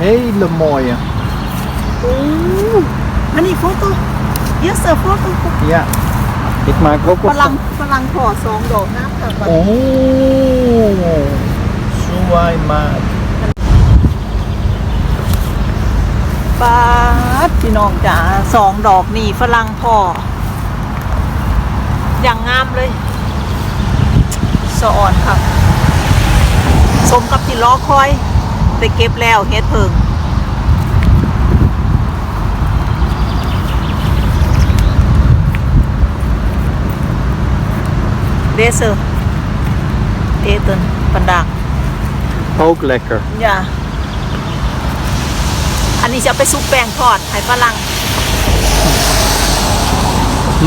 Hele mooie. Oeh. Honey, foto. Yes, a foto. Ja. Ik maak ook ฝ wat รั่ง van. ฝรั่งขอสองดอกน้ำค่ะ Oh. Zoai maak. ปาดพี่น้องจ๋าสองดอกนี่ฝรั่งพอ อย่างงามเลยสะอ่อนค่ะสมกับที่ล้อคอย ได้เก็บแล้วเฮ็ดเพิงเดซอร์เอเตนปันดาก Ook lekker. อย่าอันนี้จะเอาไปซุปแป้งทอดให้ฝรั่ง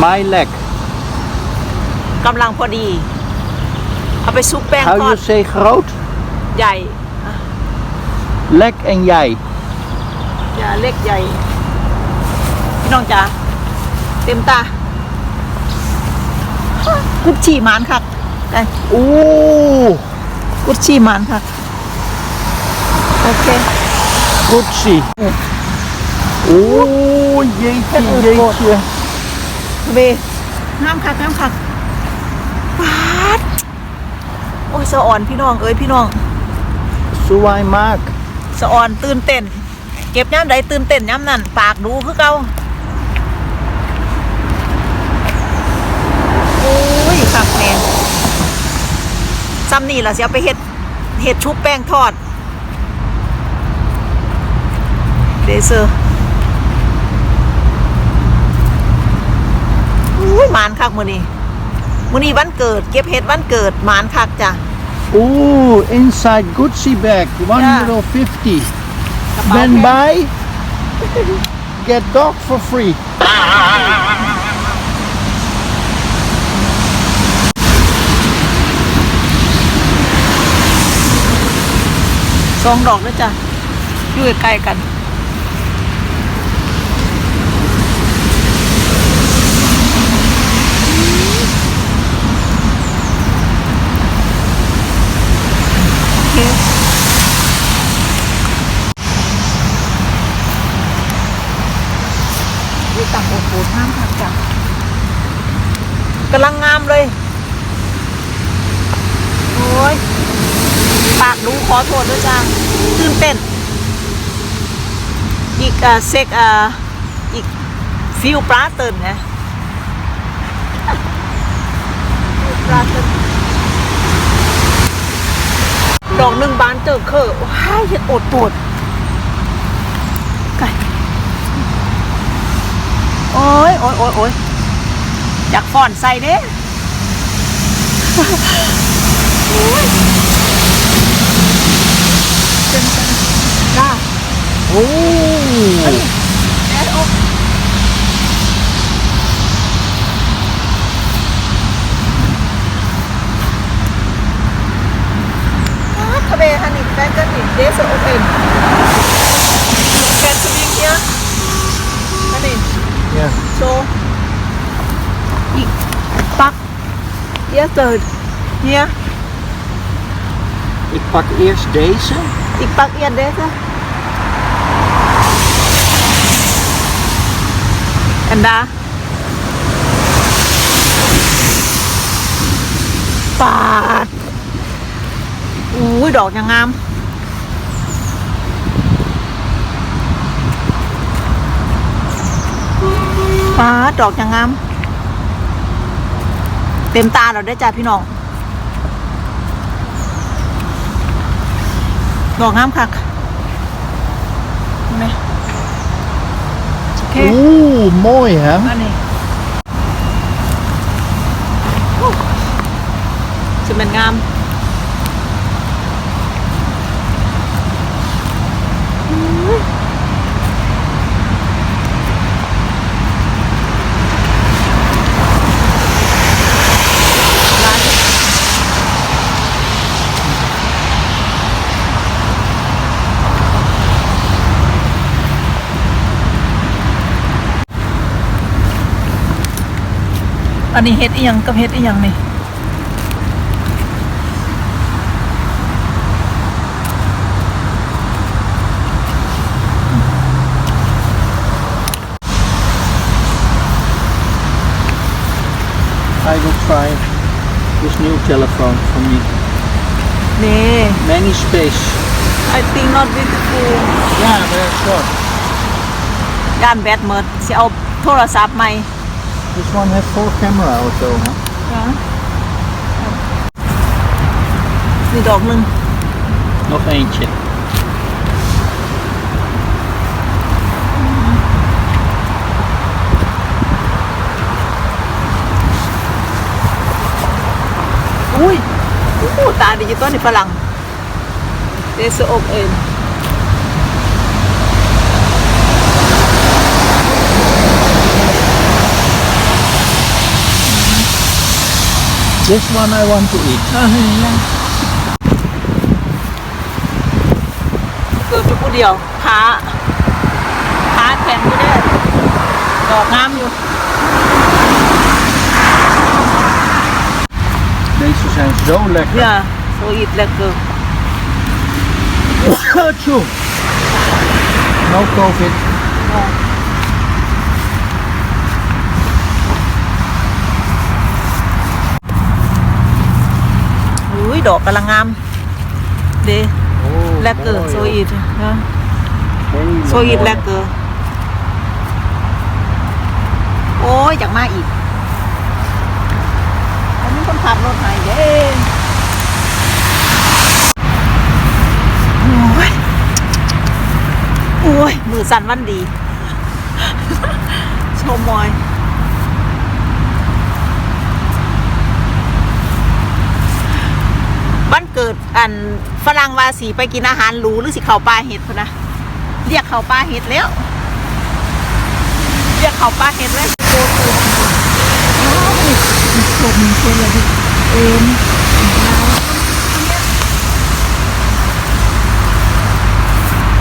My lek. กำลังพอดี เอาไปซุปแป้ง Hou ทอ je ด zee groot? ใหญ่ Lek en jij. อย่าเล็กใหญ่ พี่น้องจ๋าเต็มตากุดชี่หมานค่ะได้ Oeh. กุดชี่หมานค่ะโอเค Goedsie. Oeh, jeetje, jeetje. เวน้ำคักน้ำคักปาดโอ้ยสะอ่อนพี่น้องเอ้ยพี่น้อง Zoai maak. สะอ่อนตื่นเต้น เก็บย่ำใดตื่นเต้นย่ำนั่นปากดูคือเก่าโอ้ยขับแมนซ้ำนี่ล่ะเสียไปเฮ็ดเฮ็ดชุบแป้งทอดเดเซอร์อุ้ยหมานคักมือนี้มือนี้วันเกิด เก็บเฮ็ดวันเกิดหมานคักจ้ะ Oeh, inside Gucci bag. 1 Ja. euro 50. กระเป๋า Ben แพง bij. Get dog for free. สองดอกแล้วจ้ะอยู่ใกล้ๆกัน โอเค นี่ต่างโอ้โหห้ามทางจ้ะ กำลังงามเลย โอ้ย ปากดูขอโทษด้วยจ้าตื่นเต้น อีกอ่าเซกอ่าอีกฟิวปลาเตินนะปลาเตินดอกหนึ่งบานเจอเคอว้ายเห็ดอดปวดไก่โอ้ยโอ้ยโอ้ยโอ้ย อยากฟอนใส่เด้ เป็นจ้า Oeh. แอดอกทะเลฮันนี่แฟนกันนี่เดสโอเพนแฟนสวิงเนี่ยฮันนี่ Ja. โชอีกปัก เยอะเกิดเนี่ย Ik pak eerst deze. อีกปักเอียนเดส เต็มตาเราได้อจ้าพี่น้องดอกงามคักเห็นไหมโอเค Oeh, mooi hè? อันนี้โอ้จะเป็นงาม อันนี้เฮ็ดอีหยังกับเฮ็ดอีหยังนี่ไ I will try this new telephone for me นี่ many space I think not beautiful yeah very short ย่านแบตเมิดสิเอาโทรศัพท์ใหม่ This one has four camera or so, huh? นี่ดอกหนึ่ง Nog eentje. อุ้ยอู้ตาดิจิตอ This one I want to eat. เกิดจุกูเดียวขาขาแข็งอยู่เด้อดอกงามอยู่ Deze zijn zo lekker. เนี่ยโซอิดแล้วเกิน Achoo. No COVID. อุ้ ยดอกกำลังงามเด Oh, แลกเกอร์โซอิดนะ Very โซอิด mooi. แลกเกอร์โอ้ยอยากมาอีกอันนี้คนขับรถไหนเด้โอ้ยโอ้ยมือสั่นวันดีโชว์มอย วันเกิดอัน ฝรั่งวาสีไปกินอาหารหรูหรือสิเขาปลาเห็ดพนะ เรียกเขาปลาเห็ดแล้ว เรียกเขาปลาเห็ดแล้วโอ้โหชมเช่นอะไรเอ็ม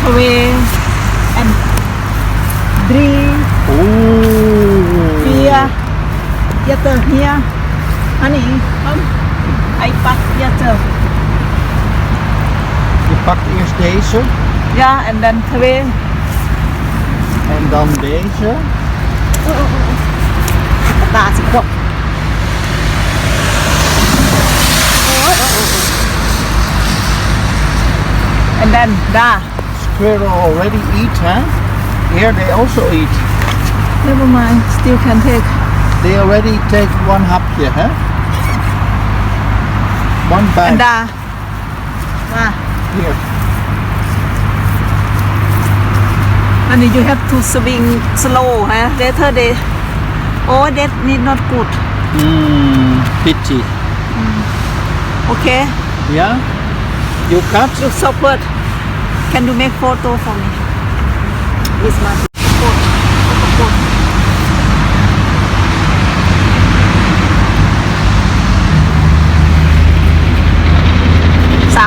ทเวแอนดรี Oeh. เฮียเยเตอร์เฮียอันนี้ไอปักเยเตอร์ pak eerst deze. Ja, en dan twee. En dan deze. Oh, oh, oh. Het. En dan daar. Squirrel already eat, hè? Huh? Here they also eat. Never mind, still can take. They already take one hapje, hè? Huh? One bite. En daar. Ah here. You have to swing slow, huh? Later they, oh, that need not good. Hmm. pity. Mm. Okay. Yeah. You cut. You support. Can you make photo for me? This much.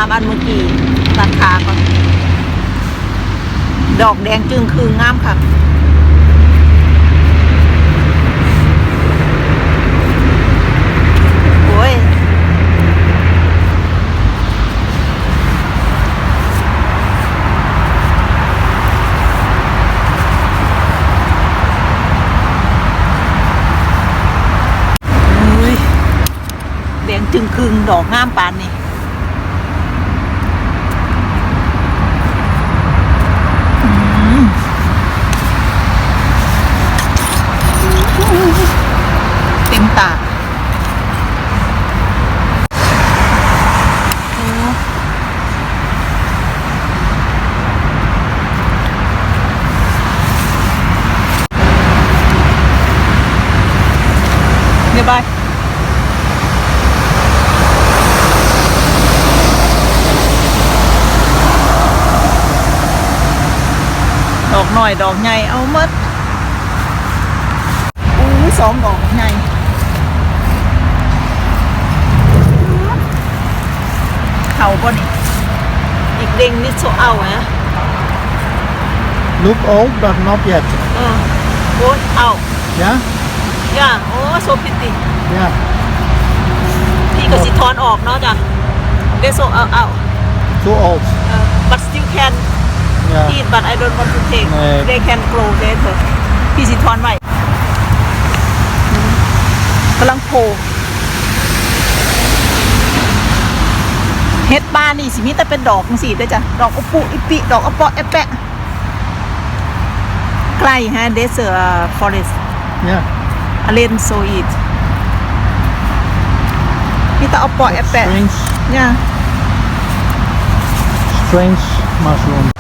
ามอันเมื่อกี้ตัดขาก่อน ดอกแดงจึงคืองามค่ะโอ้ยอุ้ยแดงจึงคืงดอกงามปานนี่ เต็มตาโอ้เดี๋ยวบายด อกหน่อยดอกใหญ่เอาหมดอู้สองดอกใหญ่เขาป่ะนี่อีกเด้งนี่โซเอาฮะ Look old, but not yet. เออโอ้ยเอา Yeah? ย่าโอ้โซพิติ Yeah. พี่ก็สิทอนออกเนาะจ้ะเดโซเอาเอา Too old. เออ but still can Yeah. eat but I don't want to take ไม่ they can grow later พี่สิทอนไว้กำลังโผล่เฮ็ดบ้านนี่สิมีแต่เป็นดอกจังซี่เด้อจ้ะดอกอุปุอิปิดอกอปอแอปแปะใกล้ฮะเดซเซอร์ฟอเรส Yeah. อเลนโซอีดมีแต่อปอแอปแปะ Strange, เนี่ย strange mushroom.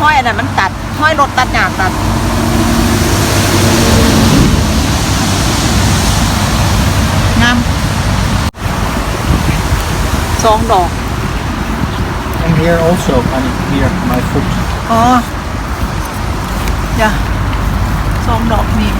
ห้อยห้อยอันนั้นมันตัดห้อยรถตัดหยาตัดงามสองดอก And here also, honey, here, my foot. อ๋อ อย่าสองดอกนี่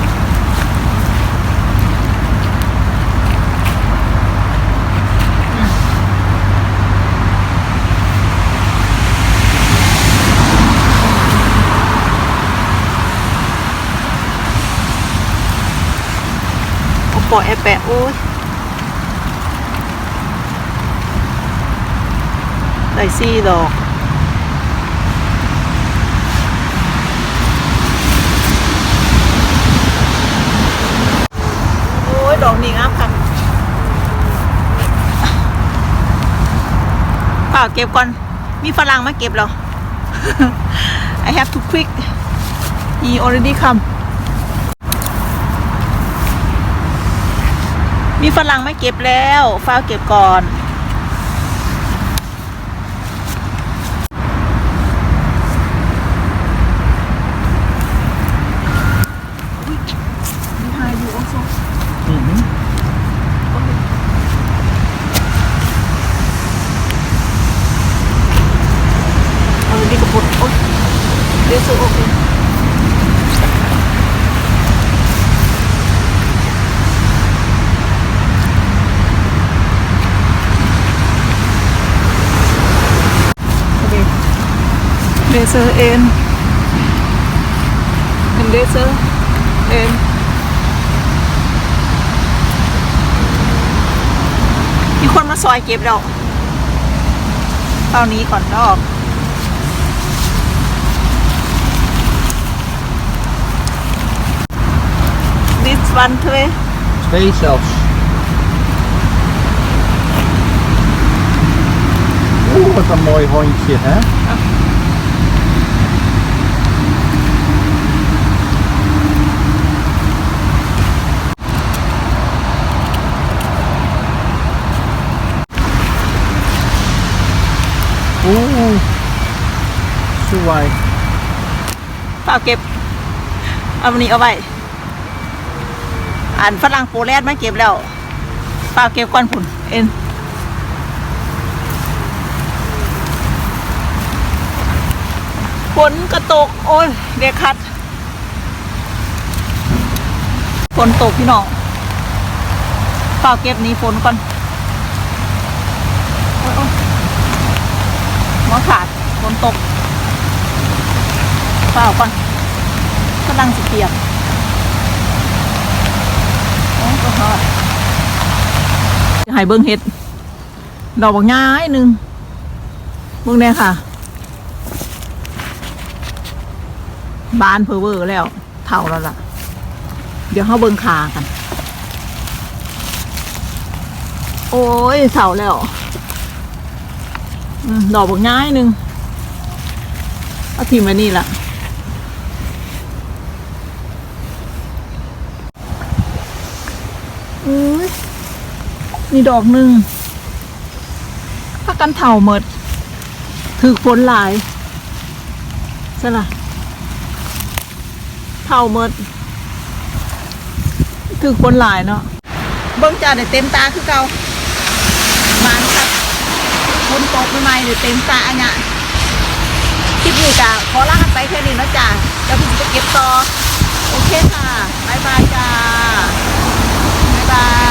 ปอแอแปะโอ้ยได้สี่ดอกโอ้ยดอกนี่งามค่ะเปล่าเก็บก่อน มีฝรั่งมาเก็บแล้ว I have to quick he already come มีฝรั่งไม่เก็บแล้วฟ้าวเก็บก่อน Laser in. And laser in. มีคนมาซอยเก็บแล้วเท่านี้ก่อนรอบ This one twee. Twee zelfs. Oeh, wat een mooi hondje, hè? Zo waai. ฝากเก็บ เอาวันนี้เอาไว้อ่านฝรั่งโปแลนด์มาเก็บแล้วฝากเก็บก่อนผุนเอ็นฝนกระตก โอ้ยเด็กคัดฝนตกพี่น้องฝากเก็บนี้ฝนก่อนโอ้ยโอ้ยหัวขาดฝนตก เปล่าก่อนกำลังสิเปียกโอ้ก็ฮอดจะให้เบิ้งเห็ด ดอกบางง่ายหนึ่งเบิ้งเนี่ยค่ะบานเพอเวอร์แล้ว เท่าแล้วล่ะ เดี๋ยวเข้าเบิ้งคากัน โอ้ยเท่าแล้วดอกบางง่ายหนึ่งเอาทีมไว้นี่ละ อุ้ย มีดอกหนึ่งพักกันเถ่าหมดถือฝนหลายใช่ละเถ่าหมดถือฝนหลายเนาะเบิ้งจ่าได้เต็มตาคือเก่าบานครับฝนตกใหม่ๆเดี๋ยวเต็มตาอันเนี้ยคลิปนี้จ้ะขอลากันไปแค่นี้นะจ้ะแล้วพี่จะเก็บต่อ โอเคค่ะ บ๊ายบายจ้า บ๊ายบาย